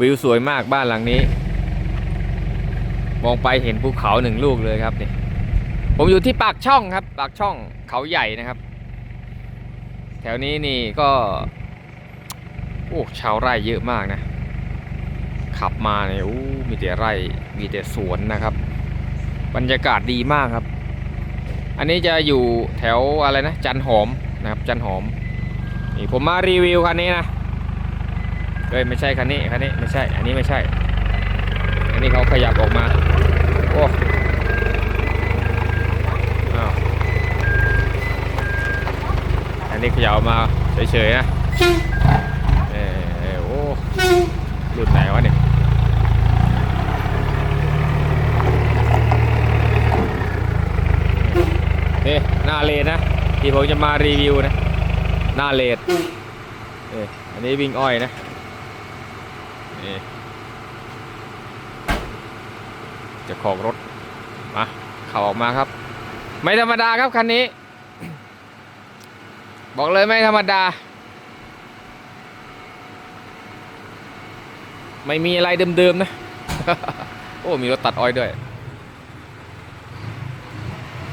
วิวสวยมากบ้านหลังนี้ มองไปเห็นภูเขาหนึ่งลูกเลยครับนี่ผมอยู่ที่ปากช่องครับ ปากช่องเขาใหญ่นะครับ แถวนี้นี่ก็โอ้ชาวไร่เยอะมากนะ ขับมาเนี่ยโอ้มีแต่ไร่มีแต่สวนนะครับ บรรยากาศดีมากครับ อันนี้จะอยู่แถวอะไรนะ จันหอมนะครับ จันหอมนี่ผมมารีวิวคันนี้นะ เอ้ยไม่ใช่คันนี้คันนี้ไม่ใช่ อันนี้ไม่ใช่ อันนี้เขาขยับออกมา โอ้อ้าวอันนี้ขยับมาเฉยๆนะเออโอ้รุ่นไหนวะเนี่ยนี่หน้าเลนนะ ที่ผมจะมารีวิวนะ หน้าเลดเอออันนี้วิ่งอ้อยนะ นี่จะของรถมาเข่าออกมาครับ ไม่ธรรมดาครับคันนี้ บอกเลยไม่ธรรมดา ไม่มีอะไรเดิมๆนะ โอ้มีรถตัดอ้อยด้วย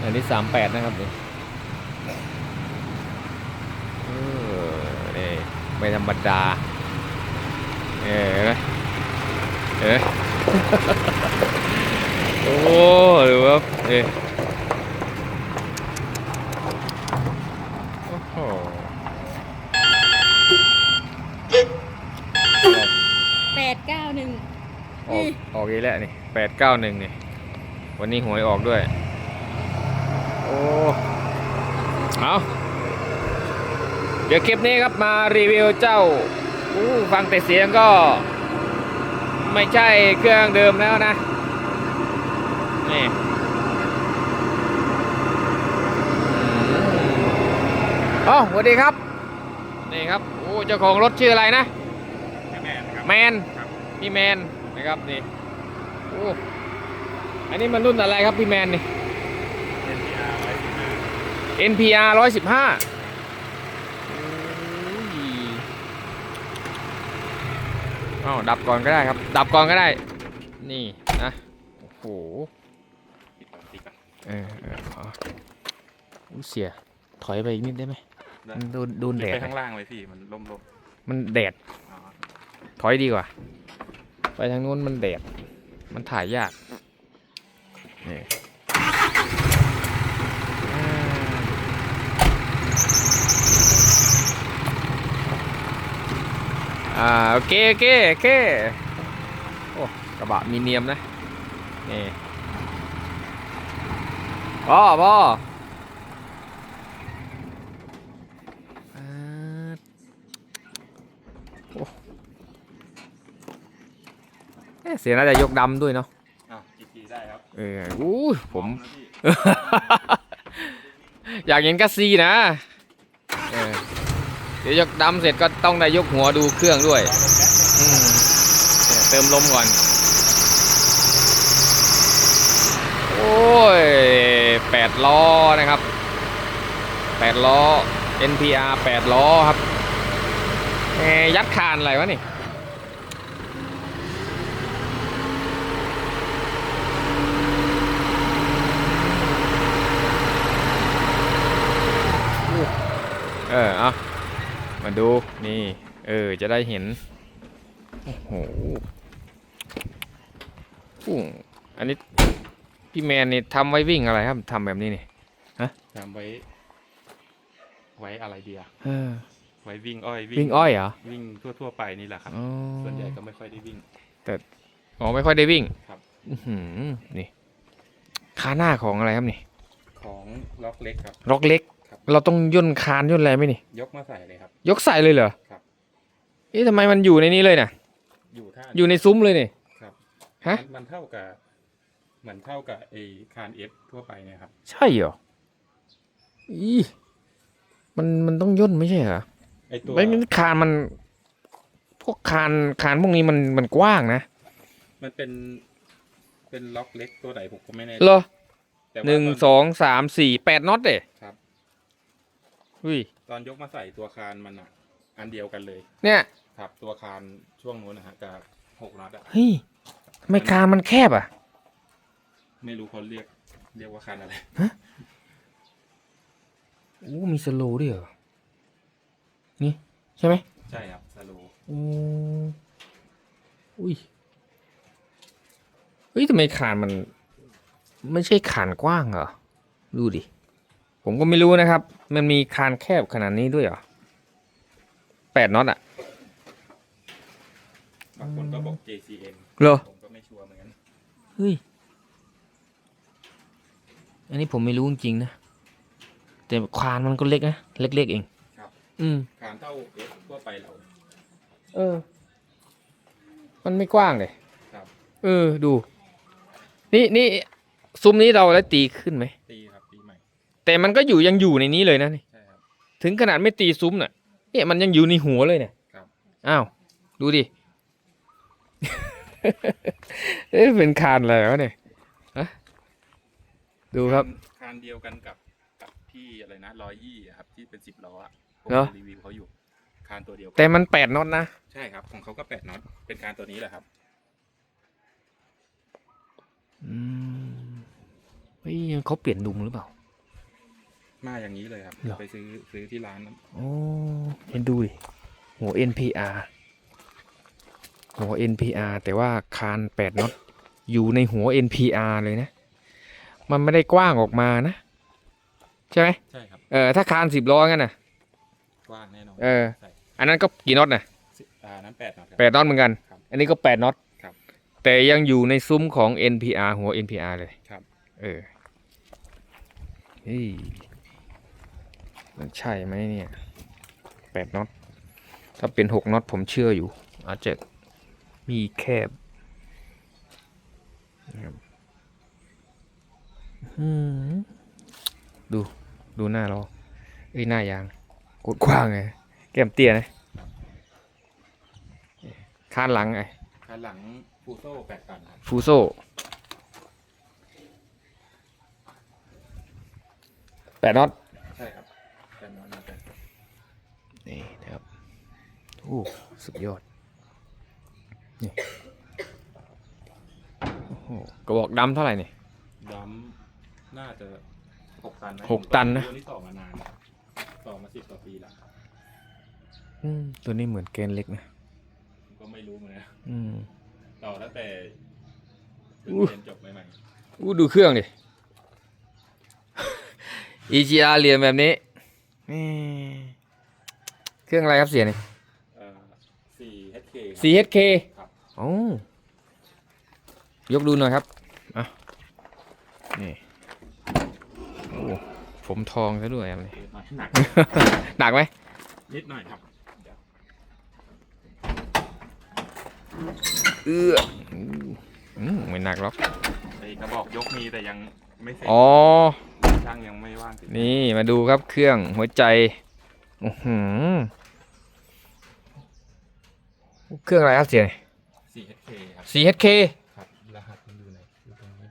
อันนี้สามแปดนะครับนี่เออนี่ไม่ธรรมดา เออเห็นไหมเห็นไหมโอ้ดูครับเอยโอ้โหแปดเก้าหนึ่งออกออกอีกแล้วนี่แปดเก้าหนึ่งนี่ วันนี้หวยออกด้วย โอ้ เอาเดี๋ยวคลิปนี้ครับมารีวิวเจ้าอู้ ฟังแต่เสียงก็ไม่ใช่เครื่องเดิมแล้วนะ นี่อ๋อสวัสดีครับ นี่ครับ โอ้เจ้าของรถชื่ออะไรนะ แม่นะครับแมนครับพี่แมนนะครับนี่ โอ้อันนี้มันรุ่นอะไรครับพี่แมนนี่ NPR 115 NPR ร้ อยสิบห้าอ้าวดับก่อนก็ได้ครับ ดับก่อนก็ได้ นี่นะโอ้โหติดก่อนติดก่อนเออเออเอาอุ๊ยเสียถอยไปอีกนิดได้ไหมได้มันโดนโดนแดไปดข้างล่างเลยพี่มันล่มมันแดด ๆอ๋อถอยดีกว่า ไปทางนู้นมันแดด มันถ่ายยากนี่ อ่าโอเคโอเคโอเคโอ้กระบะมีเนียมนะนี่พ่อพ่ออ่าโอ้เอ๊ะเสียงน่าจะยกดำด้วยเนาะอ้าวกี่ทีได้ครับ เอออู้ยผมพร้อนะพี่อยากเห็นกัสซีนะเออ เดี๋ยวยกดำเสร็จก็ต้องได้ยกหัวดูเครื่องด้วยเติมลมก่อน โอ้ยแปดล้อนะครับแปดล้อ NPR แปดล้อครับยัดคานอะไรวะนี่เออเอา มาดูนี่เออจะได้เห็นโอ้โหอู้อันนี้พี่แมนนี่ทำไว้วิ่งอะไรครับทำแบบนี้นี่ทำไว้ ไว้อะไรเดียเออไว้วิ่งอ้อยวิ่งอ้อยเหรอวิ่งทั่วๆไปนี่แหละครับ อ๋อส่วนใหญ่ก็ไม่ค่อยได้วิ่ง อ๋อไม่ค่อยได้วิ่งครับ อื้อหือนี่คาหน้าของอะไรครับนี่ของล็อกเล็กครับ ล็อกเล็กครับ เราต้องย่นคานย่นอะไรไหมนี่ ยกมาใส่เลยครับ ยกใส่เลยเหรอครับ เอ๊ะทำไมมันอยู่ในนี้เลยน่ะ อยู่ท่าอยู่ในซุ้มเลยนี่ ครับฮะ มันมันเท่ากับเหมือนเท่ากับไอคานเอฟทั่วไปเนี่ยครับ ใช่เหรอ อีมันมันต้องย่นไม่ใช่เหรอไอตัวไม่งั้นคานมัน พวกคานคานพวกนี้มันมันกว้างนะมันเป็น เป็นล็อกเล็กตัวไหนผมก็ไม่แน่ใจเหรอแต่ว่าหนึ่งตอสองสามสี่แปดน็อตเด้ ครับ อุ้ยตอนยกมาใส่ตัวคานมันอะ อันเดียวกันเลย เนี่ยครับตัวคานช่วงนู้นนะฮะกับหกน็อตอะเฮ้ยทำไมคานมันแคบอะ ไม่รู้เขาเรียกเรียกว่าคานอะไร โอ้ มีสโลว์ด้วยเหรอ นี่ ใช่ไหมใช่ครับสโลว์โอ้อุ้ยเฮ้ยทำไมคานมัน ไม่ใช่คานกว้างเหรอ ดูดิ ผมก็ไม่รู้นะครับ มันมีคานแคบขนาดนี้ด้วยเหรอแปดน็อตอะบางคนก็บอก JCM เหรอผมก็ไม่ชัวร์เหมือนกันเฮ้ยอันนี้ผมไม่รู้จริงๆนะ แต่คานมันก็เล็กนะ เล็กๆเอง ครับ อืมคานเท่าเอฟทั่วไปเรา เออ มันไม่กว้างเลยครับ เออ ดู นี่นี่ซุ้มนี้เราแล้วตีขึ้นไหมตีครับตีใหม่ แต่มันก็อยู่ยังอยู่ในนี้เลยนะนี่ใช่ครับถึงขนาดไม่ตีซุ้มน่ะ เนี่ยมันยังอยู่ในหัวเลยเนี่ยครับ อ้าว ดูดิ เอ๊ะเป็นคานอะไรวะเนี่ยฮะดูครับ คานเดียวกันกับกับที่อะไรนะร้อยยี่ครับที่เป็นสิบล้ออะผมเหรอ รีวิวเขาอยู่ คานตัวเดียวกัแต่มันแปดน็อตนะ ใช่ครับ ของเขาก็แปดน็อตเป็นคานตัวนี้แหละครับ อืมเฮ้ยเขาเปลี่ยนดุมหรือเปล่า มาอย่างนี้เลยครับ เหรอ ไปซื้อซื้อที่ร้านโอ้เห็นดูดิหัว NPR หัว NPR แต่ว่าคานแปดน็อตอยู่ในหัว NPR เลยนะ มันไม่ได้กว้างออกมานะ ใช่ไหมใช่ครับ เออถ้าคานสิบล้องั้นน่ะ กว้างแน่นอนเออ ใช่อันนั้นก็กี่น็อตนะสิอ่านั้นแปดน็อตครับแปดน็อตเหมือนกัน ครับอันนี้ก็แปดน็อตครับแต่ยังอยู่ในซุ้มของ NPR หัว NPR เลยครับ เออเฮ้ย มันใช่ไหมเนี่ยแปดน็อต ถ้าเป็นหกน็อตผมเชื่ออยู่ อาจจะมีแคบนะครับอืมดู ดูหน้าเราเอ้ยหน้ายางกดกว้างไง แก้มเตี้ยนะคานหลังไงคานหลังฟูโซ่แปดตันครับฟูโซ่แปดน็อต ใช่ครับแปดน็อตนะแปด นี่นะครับโอ้สุดยอดนี่โอ้โหกระบอกดำเท่าไหร่นี่ดัมน่าจะหกตันนะหกตันนะ ตัวนี้ต่อมานานนะครับต่อมาสิบกว่าปีแล้วอืมตัวนี้เหมือนแกนเล็กนะผมก็ไม่รู้เหมือนกันอืม ต่อตั้งแต่เพิ่งอู้เรียนจบใหม่อู้ดูเครื่องดิ EGR เรียนแบบนี้นี่ เครื่องอะไรครับเสียนี่ๆเอ่อ 4HK ครับ 4HK ครับโอ้ยกดูหน่อยครับอะนี่โอ้ผมทองซะด้วยอันนี้หน่อยหนักหนักไหมนิดหน่อยครับเดี๋ยวเอื้ออืมไม่หนักหรอก ไอ้กระบอกยกมีแต่ยังไม่เสร็จอ๋อ ช่างยังไม่ว่างถึงนี่มาดูครับเครื่องหัวใจ อื้อหือ เครื่องอะไรครับเสีย 4HK ครับ 4HK ครับรหัสมันอยู่ไหนอยู่ตรงนี้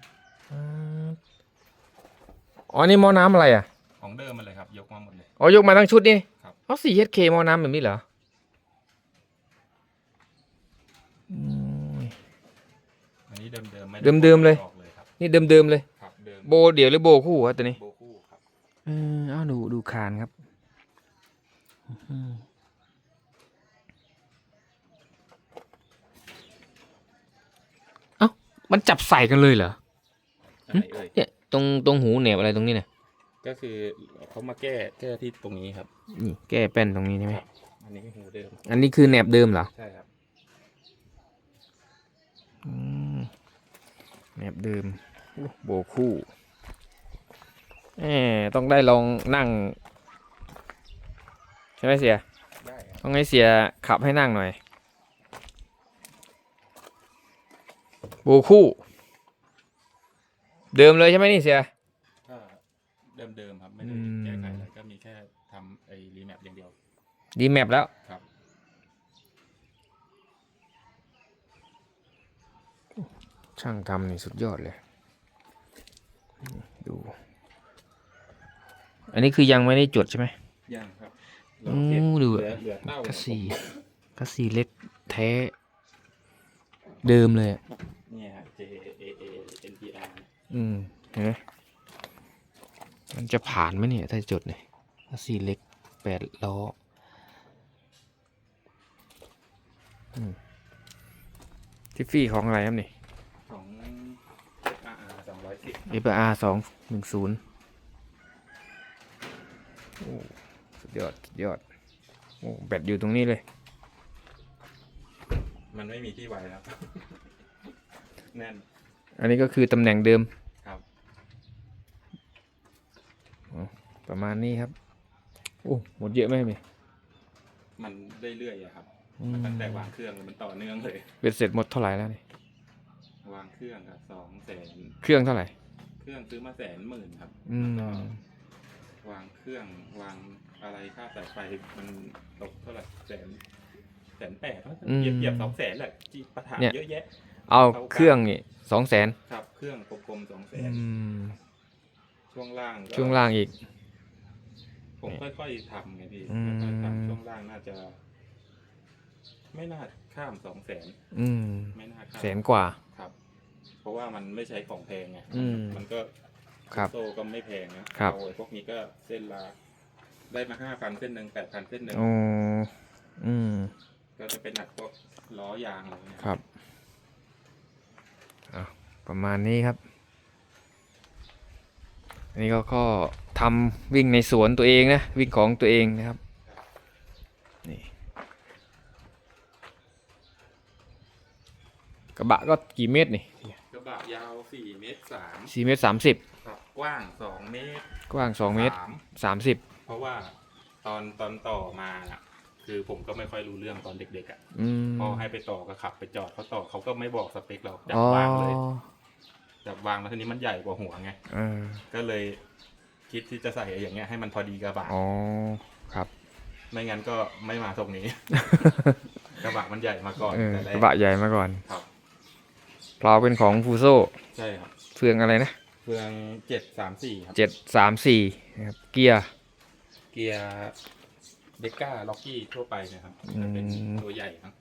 อ๋อนี่หม้อน้ำอะไรอะ ของเดิมมันเลยครับ ยกมาหมดเลย อ๋อ ยกมาทั้งชุดนี่ครับเอา 4HK หม้อน้ำแบบนี้เหรออืมอันนี้เดิมเดิมๆไม่เดิมๆเลย ออกเลยครับนี่เดิมๆเลย ครับเดิมโบเดี่ยวหรือโบคู่วะตัวนี้ โบคู่ครับ เออเอาดูดูคานครับอืมเอ้ มันจับใส่กันเลยเหรออันไหนเอ่ยเนี่ยตรงตรงหูเหน็บอะไรตรงนี้เนี่ยก็คือเขามาแก้แก้ที่ตรงนี้ครับ นี่แก้แป้นตรงนี้ใช่ไหมครับ อันนี้หูเดิมอันนี้คือแหนบเดิมเหรอใช่ครับอืมแหนบเดิมโอ้โบคู่แหมต้องได้ลองนั่ง ใช่ไหมเสีย ได้ครับต้องให้เสียขับให้นั่งหน่อย บคู่ เดิมเลยใช่ไหมนี่เสีย ก็เดิมเดิมๆครับ ไม่ได้อืมแก้ไขอะไรก็มีแค่ทำไอ้รีแมปอย่างเดียว ดีแมปแล้ว ครับ ช่างทำนี่สุดยอดเลย ดู อันนี้คือยังไม่ได้จดใช่ไหม ยังครับอืมดูเหลือเหลือเต้า คัสซีคัสซีเล็กแท้ เดิมเลยอะ เนี่ยฮะ J A A N P R อืมเห็นไหมมันจะผ่านไหมเนี่ย ถ้าจดเนี่ยถ้าสี่เล็กแปดล้ออืมทิฟฟี่ของอะไรครับนี่ของ R R สองร้อยสิบเอ r สองหนึ่งศูนย์โอ้สุดยอดสุดยอดโอ้แบตอยู่ตรงนี้เลย มันไม่มีที่ไว้แล้ว แน่น อันนี้ก็คือตำแหน่งเดิมครับประมาณนี้ครับโอ้หมดเยอะไหมพี่มันเรื่อยๆอะครับอืมตั้งแต่วางเครื่องมันต่อเนื่องเลยเป็นเสร็จหมดเท่าไหร่แล้วนี่วางเครื่องครับสองแสนเครื่องเท่าไหร่ เครื่องซื้อมาแสนหมื่นครับอืม แล้วก็วางเครื่องวางอะไรค่าสายไฟมันตกเท่าไหร่แสนแสนแปดเหยียบเหยียบสองแสนแหละจีประถานเยอะแยะ เอาเครื่องนี่สองแสนครับเครื่องกลมๆสองแสนอืมช่วงล่างก็ช่วงล่างอีก ผมค่อยๆทำไงพี่อืม ค่อยๆทำช่วงล่างน่าจะ ไม่น่าข้ามสองแสนอืมไม่น่าข้ามแสนกว่า ครับ เพราะว่ามันไม่ใช้ของแพงไงอืม มันก็ครับ โซ่ก็ไม่แพงนะครับ เอาไอ้พวกนี้ก็เส้นละได้มาห้าพันเส้นหนึ่งแปดพันเส้นหนึ่งโอ้อืมก็จะเป็นหนักพวกล้อยางอะไรเงี้ยครับอะ ประมาณนี้ครับอันนี้ก็ก็ทำวิ่งในสวนตัวเองนะ วิ่งของตัวเองนะครับนี่กระบะก็กี่เมตรนี่กระบะยาวสี่เมตรสามสี่เมตรสามสิบครับกว้างสองเมตร กว้างสองเมตรสามสามสิบเพราะว่าตอนตอนต่อมาน่ะ คือผมก็ไม่ค่อยรู้เรื่องตอนเด็กๆอะอืมพอให้ไปต่อก็ขับไปจอดเขาต่อเขาก็ไม่บอกสเปคเราจับอ๋อวางเลยจับวางแล้วทีนี้มันใหญ่กว่าหัวไงเออก็เลยคิดที่จะใส่อย่างเงี้ยให้มันพอดีกระบะอ๋อครับ ไม่งั้นก็ไม่มาตรงนี้ กระบะมันใหญ่มาก่อนเออแต่แรกระบะใหญ่มาก่อนครับ เพลาเป็นของฟูโซใช่ครับเฟืองอะไรนะเฟืองเจ็ดสามสี่ครับ เจ็ดสามสี่นะครับเกียร์เกียร์ เดก้าล็อกกี้ทั่วไปนะครับอืมเป็นตัวใหญ่ครับ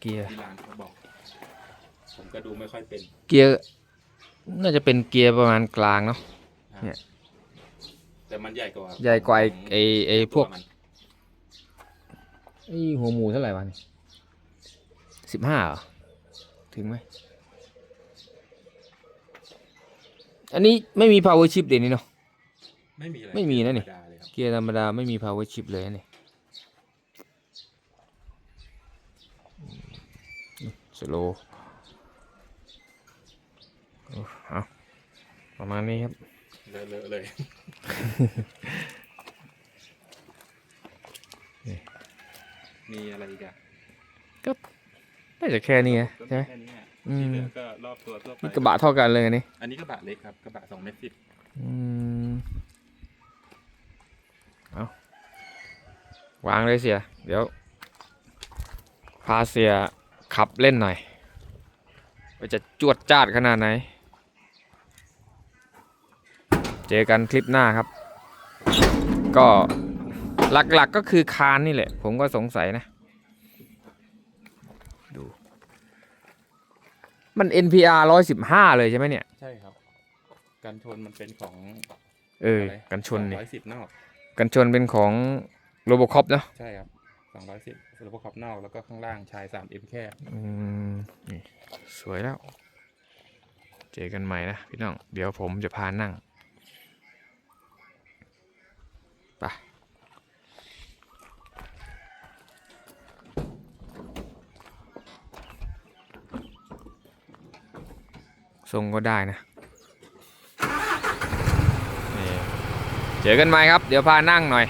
เกียร์ที่ร้านเขาบอก ผมก็ดูไม่ค่อยเป็น เกียร์น่าจะเป็นเกียร์ประมาณกลางเนาะครับเนี่ย แต่มันใหญ่กว่าใหญ่กว่าไอ้ของไอ้ไอ้พวกตัวมันไอ้หัวหมูเท่าไหร่วะนี่สิบห้าถึงไหมอันนี้ไม่มี power shift เดี๋ยวนี้เนาะไม่มีอะไรไม่มีนะนี่ธรรดาเลยครับเกียร์ธรรมดาไม่มี power shift เลยนะนี่ สโลเอาประมาณนี้ครับ เลอะเลอะเลยนี่มีอะไรอีกอะก็น่าจะแค่นี้นะใช่ไหมแค่นี้อะอืมที่เหลือก็รอบตัวทั่วไปนี่กระบะเท่ากันเลยอันนี้อันนี้กระบะเล็กครับ กระบะสองเมตรสิบอืมเอาวางเลยเสีย เดี๋ยว พาเสีย ขับเล่นหน่อยว่าจะจวดจ้าดขนาดไหน เจอกันคลิปหน้าครับ ก็หลักๆก็คือคานนี่แหละ ผมก็สงสัยนะ ดู มัน NPR 115 เลยใช่ไหมเนี่ย ใช่ครับ กันชนมันเป็นของเอออะไรกันชนนี่ร้อยสิบนอก กันชนเป็นของโรบ c คอปเนาะ ใช่ครับ สองร้อยสิบระบบขอบนอกแล้วก็ข้างล่างชายสามเอ็มแคบอืมนี่สวยแล้ว เจอกันใหม่นะพี่น้อง เดี๋ยวผมจะพานั่งไปทรงก็ได้นะเจอกันใหม่ครับ เดี๋ยวพานั่งหน่อย